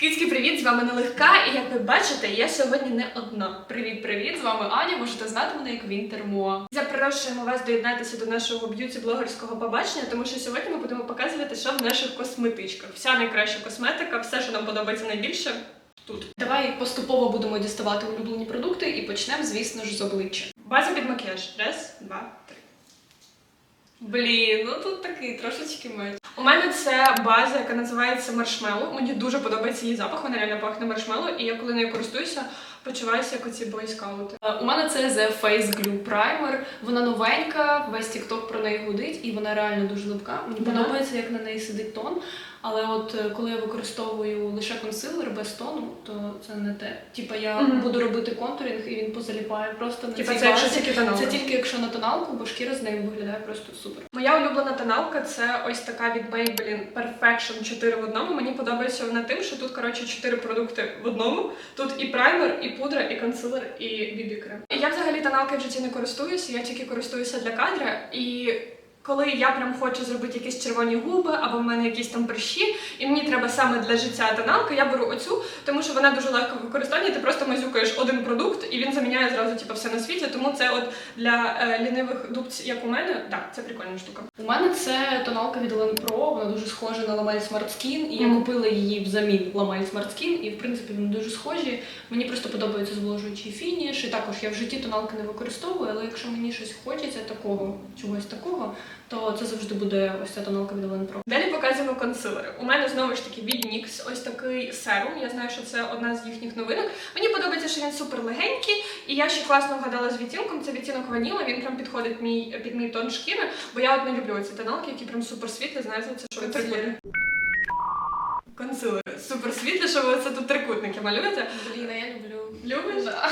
Кицьки, привіт! З вами Нелегка, і як ви бачите, я сьогодні не одна. Привіт, привіт! З вами Аня. Можете знати мене як Вінтермоа. Запрошуємо вас доєднатися до нашого б'юті-блогерського побачення, тому що сьогодні ми будемо показувати, що в наших косметичках. Вся найкраща косметика, все, що нам подобається найбільше. Тут Давай поступово будемо діставати улюблені продукти і почнемо, звісно ж, з обличчя. база під макіяж. Раз, два, три. Блін, ну тут такий трошечки меч. У мене це база, яка називається маршмеллоу. Мені дуже подобається її запах, вона реально пахне маршмеллоу, і я коли нею користуюся, почуваюся як оці бойскаути. Е, У мене це The Face Glue Primer. Вона новенька, весь TikTok про неї гудить, і вона реально дуже липка. Мені Да. подобається, як на неї сидить тон. Але от е, коли я використовую лише консилер без тону, то це не те. Типа я Мгм. буду робити контуринг, і він позаліпає просто на Типа цій це якщо тільки тоналка. Це тільки якщо на тоналку, бо шкіра з нею виглядає просто супер. Моя улюблена тоналка це ось така від Maybelline Perfection 4 в одному. Мені подобається вона тим, що тут коротше 4 продукти в одному. Тут і праймер, і пудра, і консилер, і бібі-крем. Я взагалі тоналки в житті не користуюся, я тільки користуюся для кадра. І коли я прям хочу зробити якісь червоні губи, або в мене якісь там прищі, і мені треба саме для життя тоналка, я беру оцю, тому що вона дуже легко в використанні. Ти просто мазюкаєш один продукт, і він заміняє зразу типу, все на світі. Тому це от для е, лінивих дубців, як у мене, так, це прикольна штука. У мене це тоналка від Elen Pro, вона дуже схожа на Lamel Smart Skin, і я купила її взамін Lamel Smart Skin, і в принципі вони дуже схожі. Мені просто подобається зволожуючий фініш, і також я в житті тоналки не використовую, але якщо мені щось хочеться такого, чогось такого, то це завжди буде ось ця тоналка від Elen Pro. Далі показуємо консилери. У мене знову ж таки від NYX ось такий серум. Я знаю, що це одна з їхніх новинок. Мені подобається, що він супер легенький, і я ще класно вгадала з відтінком. Це відтінок ваніла. Він прям підходить мій під мій тон шкіри, бо я от не люблю ці тоналки, які прям супер світлі. Знаєте, це що ви Консилери. Супер світлі, що ви це тут трикутники малюєте. Блін, я люблю. Любиш? Да.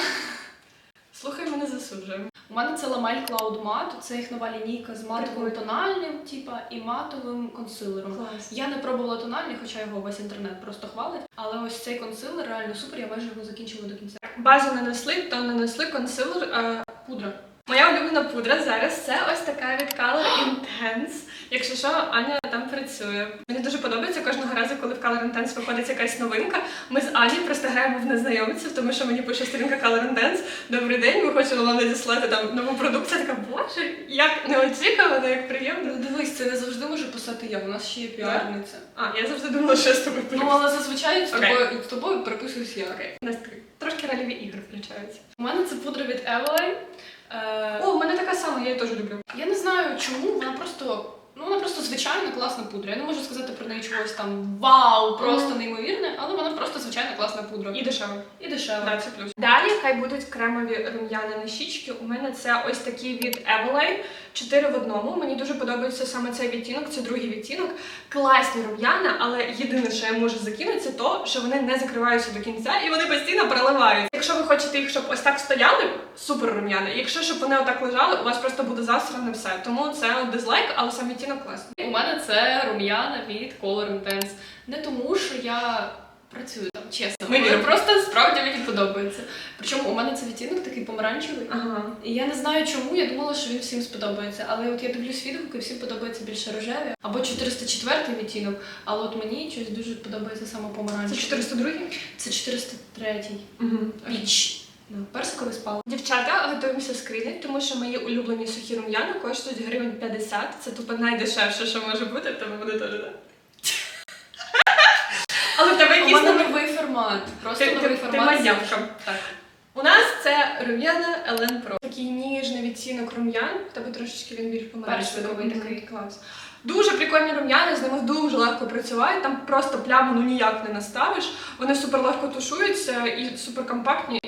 Слухай, мене засуджуємо. У мене це ламель Cloud Matte, це їх нова лінійка з матовим тональним, типа, і матовим консилером. Клас. Я не пробувала тональний, хоча його весь інтернет просто хвалить. Але ось цей консилер реально супер, я майже його закінчила до кінця. Базу нанесли, то нанесли, консилер. Е, Пудра. Моя улюблена пудра зараз це ось така від Color Intense. Якщо що, Аня там працює. Мені дуже подобається кожного разу, коли в Color Intense виходить якась новинка. Ми з Ані просто граємо в незнайомців, тому що мені пише сторінка Color Intense. Добрий день, ми хочемо вам надіслати там нову продукцію. Я така, боже, як неочікувано, як приємно. Ну дивись, це не завжди може писати я. У нас ще є піарниця. А, я завжди думала, що я з тобою Ну але зазвичай з тобою з тобою переписуюсь я. Окей, трошки рольові ігри включаються. У мене це пудра від Eveline. Е, О, у мене така сама, я її теж люблю. я не знаю чому, вона просто. Звичайна класна пудра. Я не можу сказати про неї чогось там вау, просто неймовірне, але вона просто звичайна класна пудра. І дешево. І дешева. Да, це плюс. Далі хай будуть кремові рум'яни на щічки. У мене це ось такі від Eveline, 4 в одному. Мені дуже подобається саме цей відтінок, це другий відтінок. Класні рум'яна, але єдине, що я можу закинути, це то, що вони не закриваються до кінця і вони постійно проливаються. Якщо ви хочете їх, щоб ось так стояли, супер рум'яни. Якщо щоб вони отак лежали, у вас просто буде засране все. Тому це дизлайк, але сам відтінок класний. У мене це рум'яна від Color Intense. Не тому, що я працюю там, чесно. Мені просто справді мені подобається. Причому у мене це відтінок такий помаранчевий. Ага. І я не знаю чому, я думала, що він всім сподобається. Але от я дивлюсь відгуки, всім подобається більше рожеві. Або 404 відтінок, але от мені щось дуже подобається саме Це помаранчевий. 402? Це 403 Угу. піч. Ну, Персиковий спал. Дівчата, готуємося скрінити, тому що мої улюблені сухі рум'яна коштують гривень 50. Це тупо найдешевше, що може бути, тому вони теж так. Але в тебе У якийсь мене новий- новий формат. Просто Ти- новий ти- ти формат. маньявка. Так. У нас це рум'яна Елен Про. Такий ніжний відтінок рум'ян. В тебе трошечки він більш помаранчевий. Персиковий Мгм, такий. клас. Дуже прикольні рум'яни, з ними дуже легко працювати. Там просто пляму ну ніяк не наставиш. Вони супер легко тушуються і супер компактні,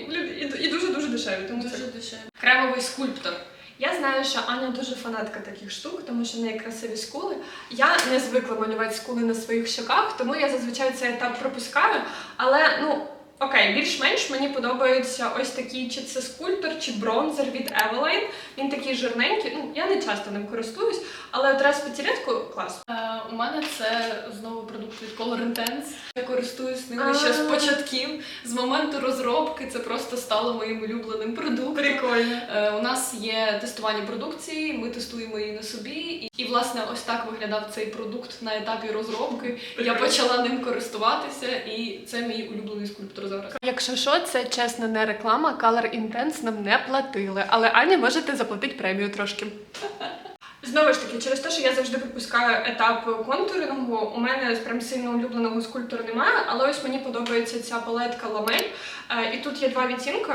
і, тому дуже це дешеві. Кремовий скульптор. Я знаю, що Аня дуже фанатка таких штук, тому що в неї красиві скули. Я не звикла малювати скули на своїх щоках, тому я зазвичай цей етап пропускаю. Але ну Окей, більш-менш мені подобається ось такий, чи це скульптор, чи бронзер від Eveline. Він такий жирненький. Ну, я не часто ним користуюсь, але от раз п'ятилетку клас. Е, у мене це знову продукт від Color Intense. Я користуюсь ними ще з початків. З моменту розробки це просто стало моїм улюбленим продуктом. Прикольно. Е, У нас є тестування продукції, ми тестуємо її на собі, і, і власне ось так виглядав цей продукт на етапі розробки. Я почала ним користуватися, і це мій улюблений скульптор зараз. Якщо що, це чесно не реклама, Color Intense нам не платили, але Ані можете заплатити премію трошки. Знову ж таки, через те, що я завжди пропускаю етап контурингу, у мене прям сильно улюбленого скульптора немає, але ось мені подобається ця палетка ламель. Е, І тут є два відтінки.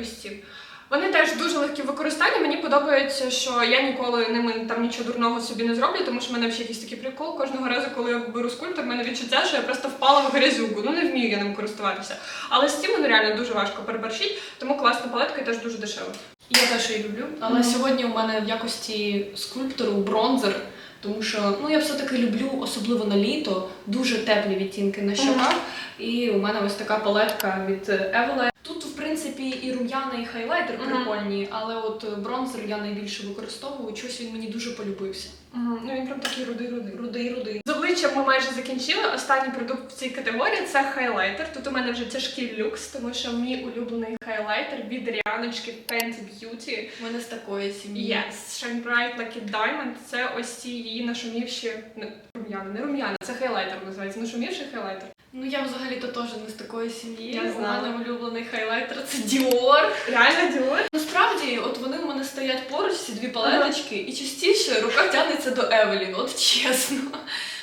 Ось ці. Вони теж дуже легкі в використанні. Мені подобається, що я ніколи ними там нічого дурного собі не зроблю, тому що в мене взагалі якийсь такий прикол. Кожного разу, коли я беру скульптор, в мене відчуття, що я просто впала в грязюку. Ну не вмію я ним користуватися. Але з цим ну, реально дуже важко переборщити, тому класна палетка і теж дуже дешева. Я теж її люблю, але Мгм. сьогодні у мене в якості скульптору бронзер, тому що ну я все-таки люблю, особливо на літо, дуже теплі відтінки на щоках. І у мене ось така палетка від Eveline. Тут, в принципі, і рум'яна, і хайлайтер Мгм. прикольні, але от е, бронзер я найбільше використовую. Чогось він мені дуже полюбився. Ну він прям такий рудий-рудий. Рудий, рудий. З обличчям ми майже закінчили. Останній продукт в цій категорії це хайлайтер. Тут у мене вже тяжкий люкс, тому що мій улюблений хайлайтер від Ріаночки Fenty Beauty. У мене з такої сім'ї. Yes, Shine Bright Lucky Diamond. Це ось ці її нашумівші не рум'яна, не рум'яна. Це хайлайтер називається. Нашумівший хайлайтер. Ну я взагалі-то теж не з такої сім'ї. Я У знала. мене улюблений хайлайтер це Dior. Реально Dior? Насправді, от вони у мене стоять поруч, ці дві палеточки, і частіше рука тягнеться до Евелін, от чесно.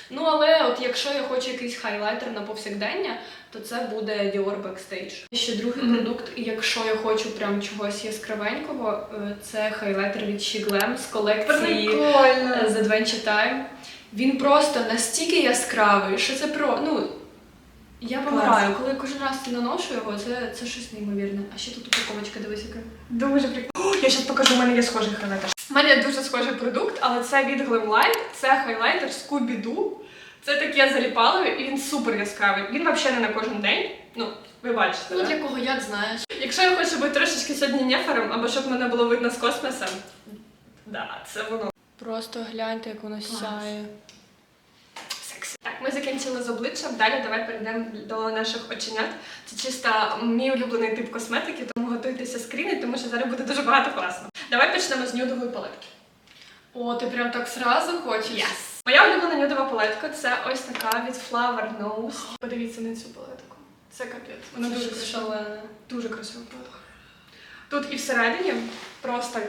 Ну але от якщо я хочу якийсь хайлайтер на повсякдення, то це буде Dior Backstage. Ще другий Мгм. продукт, і якщо я хочу прям чогось яскравенького, е, це хайлайтер від She Glam з колекції Прикольно. е, з Adventure Time. Він просто настільки яскравий, що це про. Ну, я помираю, коли кожен раз наношу його, це, це щось неймовірне. А ще тут упаковочка, дивись, яка. Дуже прикольно. О, я зараз покажу, у мене є схожий хайлайтер. У мене є дуже схожий продукт, але це від Glamlight. Це хайлайтер Scooby-Doo. Це таке заліпалове, і він супер яскравий. Він взагалі не на кожен день. Ну, ви бачите. Ну, да? для кого як знаєш. Якщо я хочу бути трошечки сьогодні нефером, або щоб мене було видно з космоса, да, це воно. Просто гляньте, як воно сяє. Сексі. Так, ми закінчили з обличчям. Далі давай перейдемо до наших оченят. Це чисто мій улюблений тип косметики, тому готуйтеся скріни, тому що зараз буде дуже багато класно. Давай почнемо з нюдової палетки. О, ти прям так сразу хочеш? Yes. Моя улюблена нюдова палетка це ось така від Flower Nose. Подивіться на цю палетку. Це капець. Вона Це дуже красива. Дуже красива палетка. Тут і всередині просто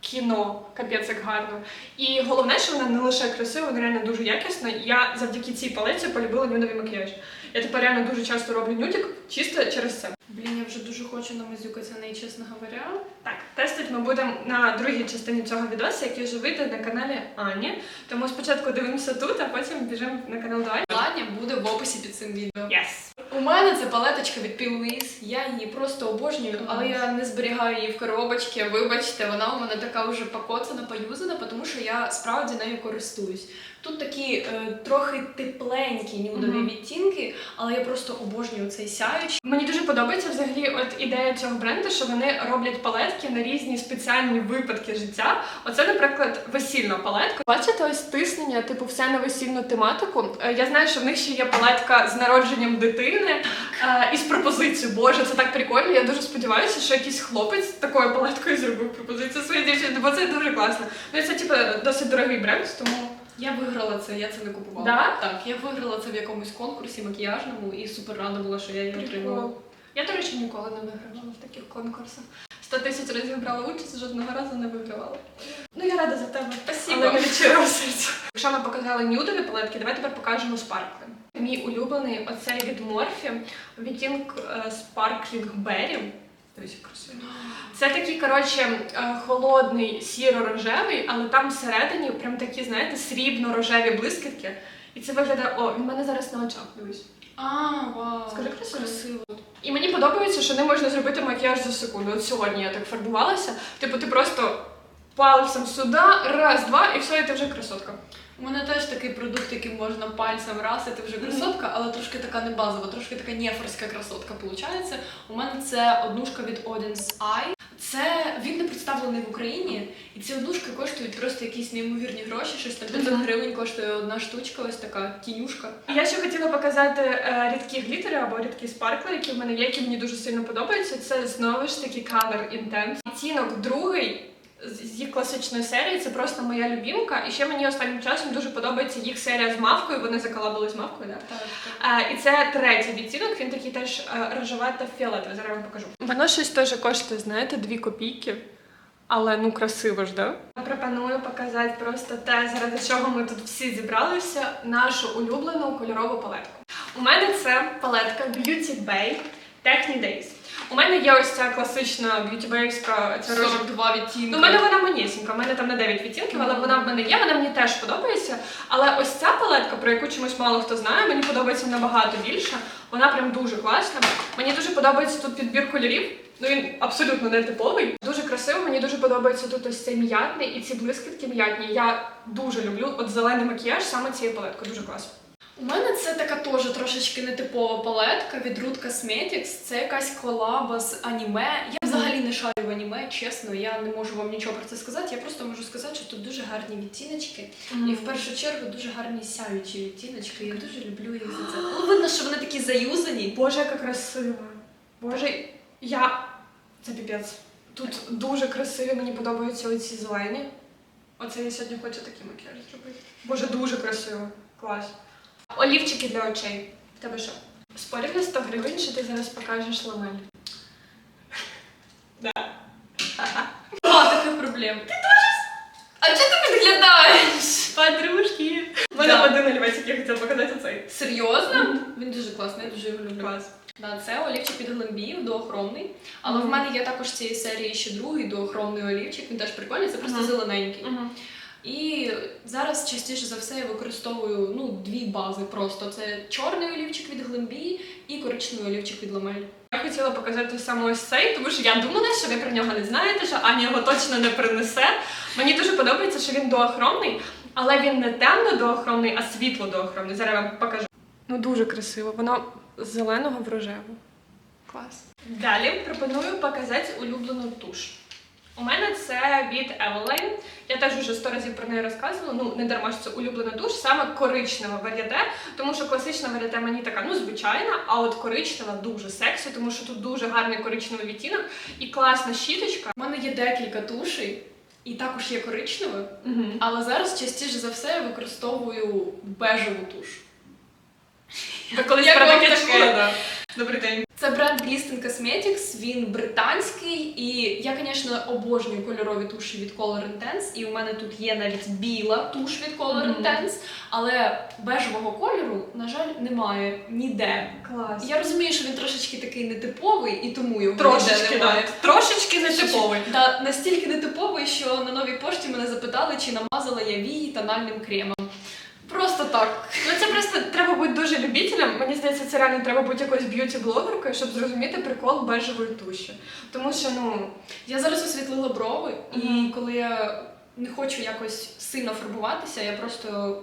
кіно, капець як гарно. І головне, що вона не лише красива, вона реально дуже якісна. Я завдяки цій палеці полюбила нюдовий макіяж. Я тепер реально дуже часто роблю нюдик чисто через це. Блін, я вже дуже хочу намазюкатися на неї, чесно говоря. Так, тестити ми будемо на другій частині цього відосу, який вже вийде на каналі Ані. Тому спочатку дивимося тут, а потім біжимо на канал до Ані. Ладня буде в описі під цим відео. Yes. У мене це палеточка від P. Я її просто обожнюю, але я не зберігаю її в коробочці. Вибачте, вона у мене така вже покоцана, поюзана, тому що я справді нею користуюсь. Тут такі е, трохи тепленькі нюдові Мгм. відтінки, але я просто обожнюю цей сяючий. Мені дуже подобається взагалі от ідея цього бренду, що вони роблять палетки на різні спеціальні випадки життя. Оце, наприклад, весільна палетка. Бачите, ось тиснення, типу, все на весільну тематику. Е, Я знаю, що в них ще є палетка з народженням дитини е, і з пропозицією. Боже, це так прикольно. Я дуже сподіваюся, що якийсь хлопець такою палеткою зробив пропозицію своїй дівчині, бо це дуже класно. Ну і це типу досить дорогий бренд, тому Я виграла це, я це не купувала. Да? Так, я виграла це в якомусь конкурсі макіяжному і супер рада була, що я її отримала. Я, до речі, ніколи не вигравала в таких конкурсах. 100 тисяч разів брала участь, жодного разу не вигравала. Ну, я рада за тебе. Спасибо. Але не серця. Якщо ми показали нюдові палетки, давай тепер покажемо спаркли. Мій улюблений оцей від Морфі, відтінок е, Sparkling Berry. Дивись, як красиво. Це такий, коротше, е, холодний сіро-рожевий, але там всередині прям такі, знаєте, срібно-рожеві блискітки. І це виглядає. О, він в мене зараз на очах, дивись. А, вау. Скажи красиво. красиво. І мені подобається, що не можна зробити макіяж за секунду. От сьогодні я так фарбувалася. Типу, ти просто пальцем сюди, раз, два, і все, і ти вже красотка. У мене теж такий продукт, яким можна пальцем раз, і ти вже красотка, але трошки така не базова, трошки така нефорська красотка виходить. У мене це однушка від Odin's Eye. Це він не представлений в Україні, і ці однушки коштують просто якісь неймовірні гроші. Щось там 500 гривень коштує одна штучка, ось така тінюшка. Я ще хотіла показати е, рідкі глітери або рідкі спаркли, які в мене є, які мені дуже сильно подобаються. Це знову ж таки Color Intense. Відтінок другий з їх класичної серії. Це просто моя любімка. І ще мені останнім часом дуже подобається їх серія з мавкою. Вони заколабили з мавкою, да? Так, так. Е, і це третій відтінок, він такий теж е, рожеве та фіолетовий. Зараз вам покажу. Воно щось теж коштує, знаєте, дві копійки. Але ну красиво ж, да? Пропоную показати просто те, заради чого ми тут всі зібралися, нашу улюблену кольорову палетку. У мене це палетка Beauty Bay Techni Days. У мене є ось ця класична б'ютібейська ця рожева 42 відтінки. Ну, у мене вона манісінька, у мене там на 9 відтінків, але вона в мене є, вона мені теж подобається. Але ось ця палетка, про яку чомусь мало хто знає, мені подобається набагато більше. Вона прям дуже класна. Мені дуже подобається тут підбір кольорів. Ну він абсолютно не типовий. Дуже красиво. Мені дуже подобається тут ось цей м'ятний і ці блискітки м'ятні. Я дуже люблю от зелений макіяж саме цією палеткою. Дуже класно. У мене це така теж трошечки нетипова палетка від Root Cosmetics. Це якась колаба з аніме. Я взагалі не шарю в аніме, чесно, я не можу вам нічого про це сказати. Я просто можу сказати, що тут дуже гарні відтіночки. І в першу чергу дуже гарні сяючі відтіночки. Я дуже люблю їх за це. Ну, видно, що вони такі заюзані. Боже, яка красива. Боже, я. Це піпець. Тут дуже красиві, мені подобаються оці зелені. Оце я сьогодні хочу такий макіяж зробити. Боже, дуже красиво. Клас. Олівчики для очей. Тебе що? Спорів на 100 гривень, що ти зараз покажеш ламель. Нема таких проблем. Ти теж? А чого ти підглядаєш? Подружки. У мене Да. один олівець, який я хотіла показати оцей. Серйозно? Він дуже класний, я дуже його люблю. Клас. Да, це олівчик від Глембів, дуохромний. Але в мене є також цієї серії ще другий дуохромний олівчик. Він теж прикольний, це просто зелененький. І зараз частіше за все я використовую ну, дві бази просто: це чорний олівчик від Глембі і коричневий олівчик від Ламель. Я хотіла показати саме ось цей, тому що я думала, що ви про нього не знаєте, що Аня його точно не принесе. Мені дуже подобається, що він доохромний, але він не темно доохромний, а світло доохромний. Зараз я вам покажу. Ну дуже красиво. Воно з зеленого в рожеву. Клас. Далі пропоную показати улюблену туш. У мене це від Eveline. Я теж вже сто разів про неї розказувала. Ну не дарма що це улюблена туш, саме коричнева варіате, тому що класична варіате мені така ну звичайна, а от коричнева дуже сексі, тому що тут дуже гарний коричневий відтінок і класна щіточка. У мене є декілька тушей, і також є коричневий, Угу. але зараз частіше за все я використовую бежеву туш. Колись про таке да. Добрий день. Це бренд Glisten Cosmetics, він британський, і я, звісно, обожнюю кольорові туші від Color Intense, і у мене тут є навіть біла туш від Color Мгм. Intense, але бежевого кольору, на жаль, немає ніде. Клас. Я розумію, що він трошечки такий нетиповий, і тому його Трошечки, ніде немає. да. Трошечки нетиповий. Та настільки нетиповий, що на новій пошті мене запитали, чи намазала я вії тональним кремом. Просто так. Ну це просто треба бути дуже любителем. Мені здається, це реально треба бути якоюсь б'юті-блогеркою, щоб зрозуміти прикол бежевої туші. Тому що ну Я зараз освітлила брови, і Мгм. коли я не хочу якось сильно фарбуватися, я просто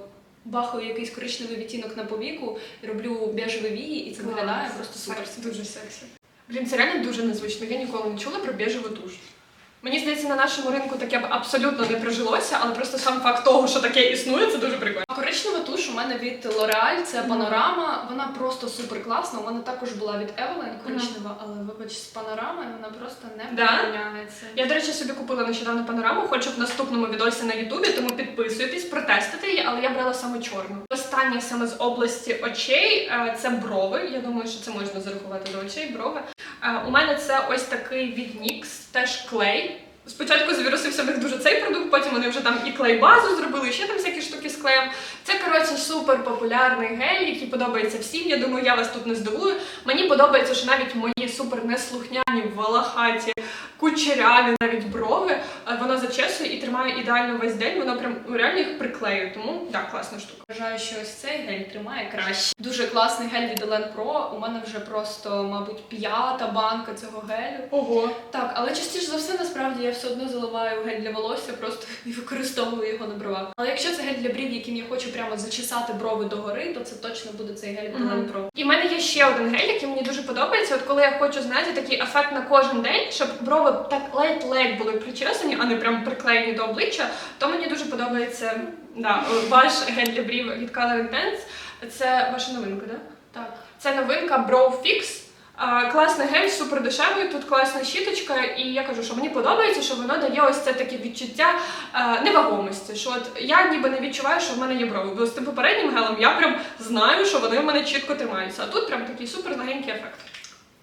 бахаю якийсь коричневий відтінок на повіку, роблю біжеві вії, і це виглядає просто супер. Секс, дуже сексі. Блін, це реально дуже незвично. Я ніколи не чула про біжеву туш. Мені здається, на нашому ринку таке б абсолютно не прижилося, але просто сам факт того, що таке існує, це дуже прикольно. Коричнева туш у мене від L'Oreal, це панорама. Вона просто супер класна. У мене також була від Evelyn коричнева, але вибач, з панорамою вона просто не Да? порівняється. Я, до речі, собі купила нещодавно панораму, хочу в наступному відосі на Ютубі, тому підписуйтесь, протестите її, але я брала саме чорну. Останнє саме з області очей е, це брови. Я думаю, що це можна зарахувати до очей, брови. Е, У мене це ось такий від NYX, теж клей. Спочатку завірусився в них дуже цей продукт, потім вони вже там і клей-базу зробили, і ще там всякі штуки з клеєм. Це коротше супер популярний гель, який подобається всім. Я думаю, я вас тут не здивую. Мені подобається, що навіть мої супер неслухняні, волохаті, кучеряві навіть брови, е, воно зачесує і тримає ідеально весь день. Воно прям ну, реально їх приклеює. Тому так, класна штука. Вважаю, що ось цей гель тримає краще. Дуже класний гель від Елен Pro. У мене вже просто, мабуть, п'ята банка цього гелю. Ого. Так, але частіше за все, насправді я все одно заливаю гель для волосся, просто і використовую його на бровах. Але якщо це гель для брів, яким я хочу прямо зачесати брови догори, то це точно буде цей гель для Мгм. Pro. І в мене є ще один гель, який мені дуже подобається. От коли я хочу, знаєте, такий ефект на кожен день, щоб брови так ледь-ледь були причесані, а не прям приклеєні до обличчя, то мені дуже подобається да, ваш гель для брів від Color Intense. Це ваша новинка, да? Так. Це новинка Brow Fix. Класний гель, супер дешевий, тут класна щіточка, і я кажу, що мені подобається, що воно дає ось це таке відчуття е, невагомості. Що от я ніби не відчуваю, що в мене є брови. Бо з тим попереднім гелем я прям знаю, що вони в мене чітко тримаються. А тут прям такий супер легенький ефект.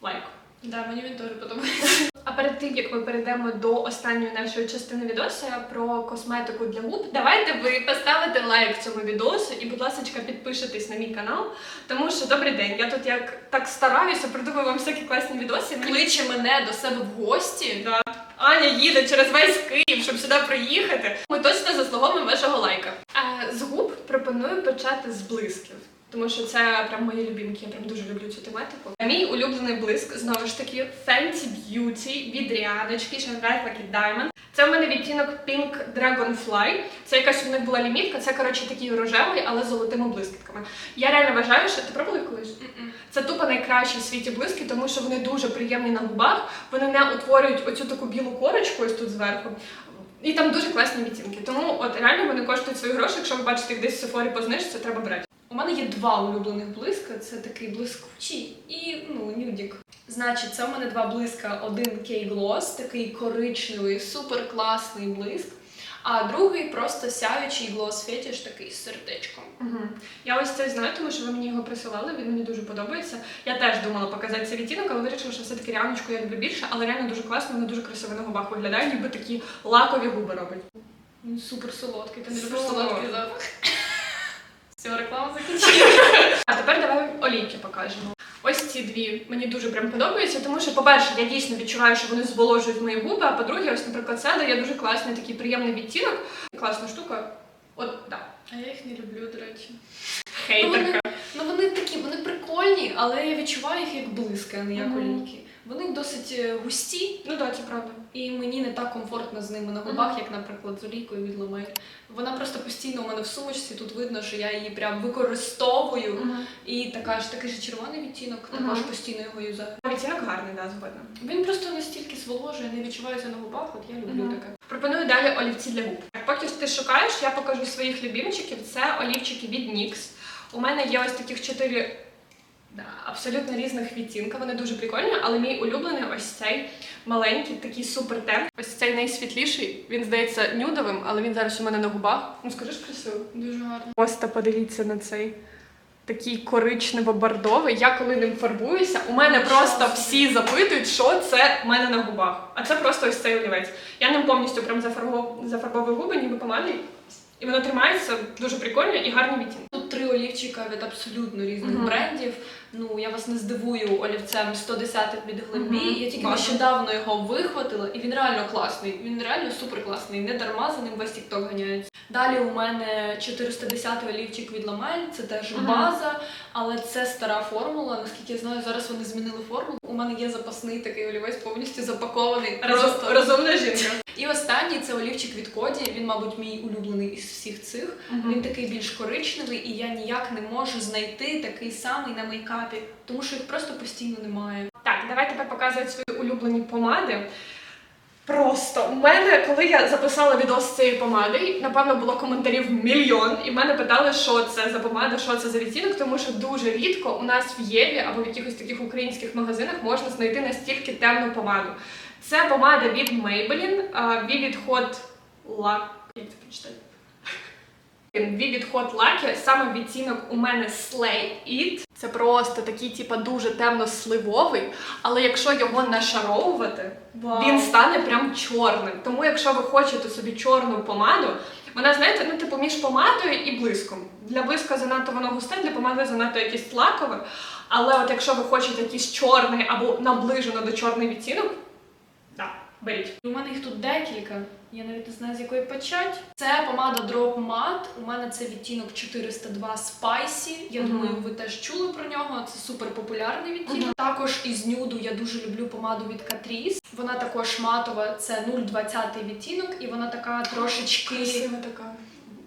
Лайк. Да, мені він теж подобається. А перед тим як ми перейдемо до останньої нашої частини відоса про косметику для губ, давайте ви поставите лайк цьому відосу і, будь ласка, підпишитесь на мій канал. Тому що добрий день, я тут як так стараюся, придумую вам всякі класні відоси. Кличе мене до себе в гості. Да. Аня їде через весь Київ, щоб сюди приїхати. Ми точно заслуговуємо вашого лайка. А з губ пропоную почати з блисків. Тому що це прям мої любімки, я прям дуже люблю цю тематику. Мій улюблений блиск знову ж таки Fenty Beauty від Ріаночки Shine Lucky Diamond. Це в мене відтінок Pink Dragonfly. Це якась у них була лімітка. Це коротше такий рожевий, але з золотими блискітками. Я реально вважаю, що ти пробувала колись? Це тупо найкращі в світі блиски, тому що вони дуже приємні на губах. Вони не утворюють оцю таку білу корочку ось тут зверху. І там дуже класні відтінки. Тому от реально вони коштують свої гроші. Якщо ви бачите їх десь в Сефорі по знижці, треба брати. У мене є два улюблених блиска. Це такий блискучий і ну нюдік. Значить, це у мене два блиска. Один K-Gloss, такий коричневий, супер класний блиск. А другий просто сяючий глос фетіш, такий з сердечком. Угу. Я ось це знаю, тому що ви мені його присилали. Він мені дуже подобається. Я теж думала показати цей відтінок, але вирішила, що все-таки реальночку я люблю більше, але реально дуже класно, воно дуже красиво на губах виглядає, ніби такі лакові губи робить. Він супер солодкий. Ти не любиш солодкий запах. Все, реклама закінчила. А тепер давай олійки покажемо. Ось ці дві мені дуже прям подобаються, тому що, по-перше, я дійсно відчуваю, що вони зволожують мої губи. А по-друге, ось, наприклад, це дає дуже класний такий приємний відтінок. Класна штука. От так. А я їх не люблю, до речі. Хейтерка. Ну вони такі, вони прикольні, але я відчуваю їх як блиски, а не як Мгм. олійки. Вони досить е, густі, Ну так, це правда. і мені не так комфортно з ними на губах, як, наприклад, з олійкою від Ламель. Вона просто постійно у мене в сумочці. Тут видно, що я її прям використовую. І така ж такий же червоний відтінок, також постійно його юзаю. Відтінок гарний, да, згодна. Він просто настільки зволожує, не відчувається на губах. От я люблю таке. Пропоную далі олівці для губ. Поки ти шукаєш, я покажу своїх любімчиків. Це олівчики від NYX. У мене є ось таких чотири да, абсолютно різних відтінка. Вони дуже прикольні, але мій улюблений ось цей маленький, такий супер темп. Ось цей найсвітліший. Він здається нюдовим, але він зараз у мене на губах. Ну скажи ж красиво. Дуже гарно. Просто подивіться на цей. Такий коричнево-бордовий. Я коли ним фарбуюся, у мене Нічого просто всі запитують, що це в мене на губах. А це просто ось цей олівець. Я ним повністю прям зафарбов... зафарбовую губи, ніби помадою. І воно тримається дуже прикольно і гарні відтінки. Тут три олівчика від абсолютно різних Мгм. брендів. Ну я вас не здивую олівцем 110 від глибі. Мгм. Я тільки Класно. нещодавно його вихватила, і він реально класний. Він реально супер класний. Не дарма за ним весь тікток ганяється. Далі у мене 410 олівчик від Ламель, це теж Мгм. база, але це стара формула. Наскільки я знаю, зараз вони змінили формулу. У мене є запасний такий олівець, повністю запакований. Просто розумна жінка. Це олівчик від Коді. Він, мабуть, мій улюблений із всіх цих. Він такий більш коричневий, і я ніяк не можу знайти такий самий на мейкапі, тому що їх просто постійно немає. Так, давай тепер показувати свої улюблені помади. Просто у мене, коли я записала відос з цією помадою, напевно, було коментарів мільйон, і мене питали, що це за помада, що це за відтінок, тому що дуже рідко у нас в Єві або в якихось таких українських магазинах можна знайти настільки темну помаду. Це помада від Maybelline, Vivid Hot Lac... Як це прочитати? Vivid Hot Lucky, саме відтінок у мене Slay It. Це просто такий, типа, дуже темно-сливовий, але якщо його нашаровувати, він стане прям чорним. Тому якщо ви хочете собі чорну помаду, вона, знаєте, ну, типу, між помадою і блиском. Для блиска занадто воно густе, для помади занадто якесь лакове. Але от якщо ви хочете якийсь чорний або наближено до чорний відтінок, беріть. У мене їх тут декілька. Я навіть не знаю, з якої почати. Це помада Drop Matte. У мене це відтінок 402 Spicy. Я Мгм. думаю, ви теж чули про нього. Це супер популярний відтінок. Мгм. Також із нюду я дуже люблю помаду від Catrice. Вона також матова, це 0,20 відтінок, і вона така трошечки. така.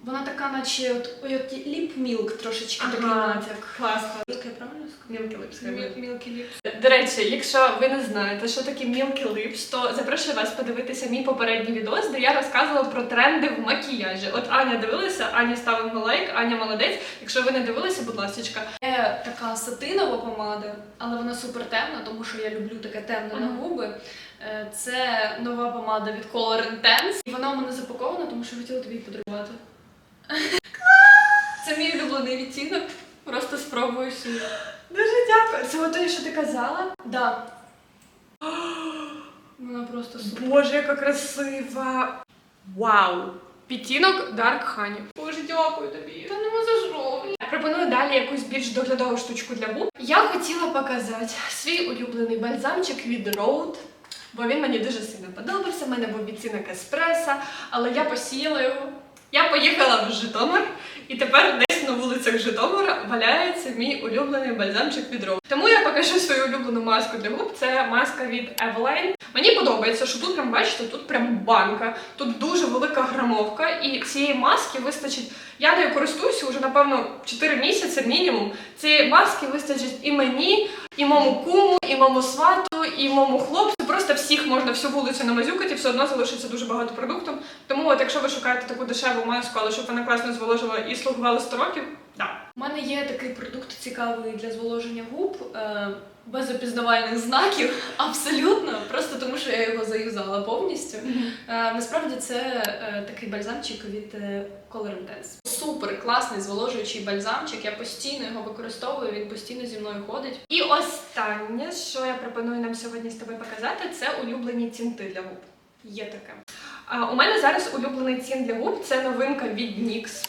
Вона така, наче от, от ліп мілк трошечки такий натяк. класно. Мілк, я правильно сказала? Milky Lips. Міл- Мілкі ліп. До речі, якщо ви не знаєте, що таке Milky Lips, то запрошую вас подивитися мій попередній відос, де я розказувала про тренди в макіяжі. От Аня дивилася, Аня ставимо лайк, Аня молодець. Якщо ви не дивилися, будь ласка. Є така сатинова помада, але вона супер темна, тому що я люблю таке темне на губи. Е, Це нова помада від Color Intense. Вона у мене запакована, тому що хотіла тобі її подарувати. Це мій улюблений відтінок. Просто спробую собі. Дуже дякую. Це ото, що ти казала? Да. Вона просто супер. Боже, яка красива! Вау! Підтінок Dark Honey. Боже, дякую тобі. Та нема за що. Пропоную далі якусь більш доглядову штучку для губ. Я хотіла показати свій улюблений бальзамчик від Rode, бо він мені дуже сильно подобався. У мене був відцінок еспреса, але я посіяла його. Я поїхала в Житомир, і тепер десь на вулицях Житомира валяється мій улюблений бальзамчик від Rode. Тому я покажу свою улюблену маску для губ. Це маска від Evelyn. Мені подобається, що тут прям бачите, тут прям банка, тут дуже велика грамовка, і цієї маски вистачить. Я нею користуюся вже напевно 4 місяці мінімум. Цієї маски вистачить і мені, і моєму куму, і моєму свату, і моєму хлопцю. Просто всіх можна всю вулицю намазюкати, все одно залишиться дуже багато продукту. Тому, от якщо ви шукаєте таку дешеву маску, але щоб вона класно зволожила і слугувала 100 років. У мене є такий продукт цікавий для зволоження губ. е, Без опізнавальних знаків, абсолютно, просто тому що я його заюзала повністю. Е, Насправді це е, такий бальзамчик від Color Intense. Супер класний зволожуючий бальзамчик. Я постійно його використовую, він постійно зі мною ходить. І останнє, що я пропоную нам сьогодні з тобою показати, це улюблені тінти для губ. Є таке. У мене зараз улюблений тін для губ це новинка від NYX.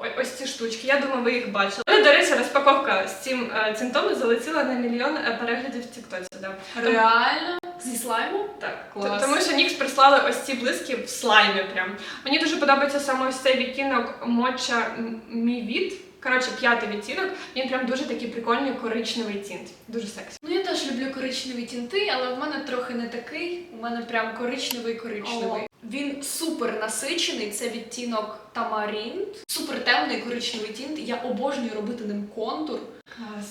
Ой, ось ці штучки. Я думаю, ви їх бачили. Ну, до речі, розпаковка з цим е, тінтом залетіла на мільйон е, переглядів в Тіктоці. Да. Реально? Зі слайму? Так, Клас. Тому що NYX прислали ось ці блиски в слаймі. Прям мені дуже подобається саме ось цей відтінок Моча Мівіт. Коротше, п'ятий відтінок. Він прям дуже такий прикольний коричневий тінт. Дуже сексі. Ну я теж люблю коричневі тінти, але в мене трохи не такий. У мене прям коричневий коричневий. Він супер насичений. Це відтінок Тамарінт. Супер темний коричневий тінт. Я обожнюю робити ним контур. Клас.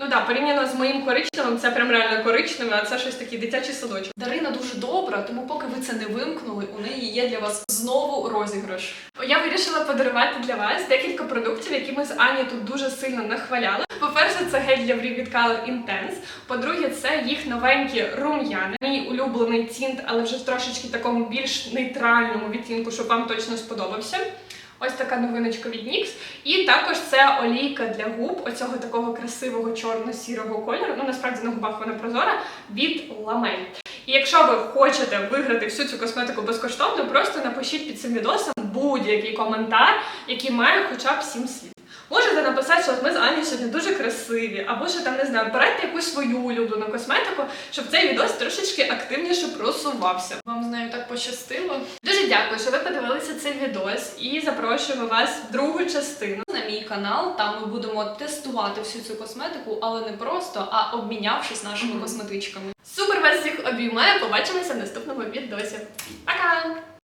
Ну так, да, порівняно з моїм коричневим, це прям реально коричневе, а це щось такий дитячий садочок. Дарина дуже добра, тому поки ви це не вимкнули, у неї є для вас знову розіграш. Я вирішила подарувати для вас декілька продуктів, які ми з Ані тут дуже сильно нахваляли. По-перше, це гель для брів від Color Intense. По-друге, це їх новенькі рум'яни. Мій улюблений тінт, але вже в трошечки такому більш нейтральному відтінку, щоб вам точно сподобався. Ось така новиночка від NYX. І також це олійка для губ, оцього такого красивого чорно-сірого кольору. Ну насправді на губах вона прозора від Ламель. І якщо ви хочете виграти всю цю косметику безкоштовно, просто напишіть під цим відосом будь-який коментар, який має хоча б 7 слів. Можете написати, що от ми з Ані сьогодні дуже красиві, або що там не знаю, берете якусь свою улюблену косметику, щоб цей відос трошечки активніше просувався. Вам з нею так пощастило. Дуже дякую, що ви подивилися цей відос і запрошуємо вас в другу частину. На мій канал там ми будемо тестувати всю цю косметику, але не просто, а обмінявшись нашими Мгм. косметичками. Супер вас всіх обіймаю. Побачимося в наступному відосі. Пока!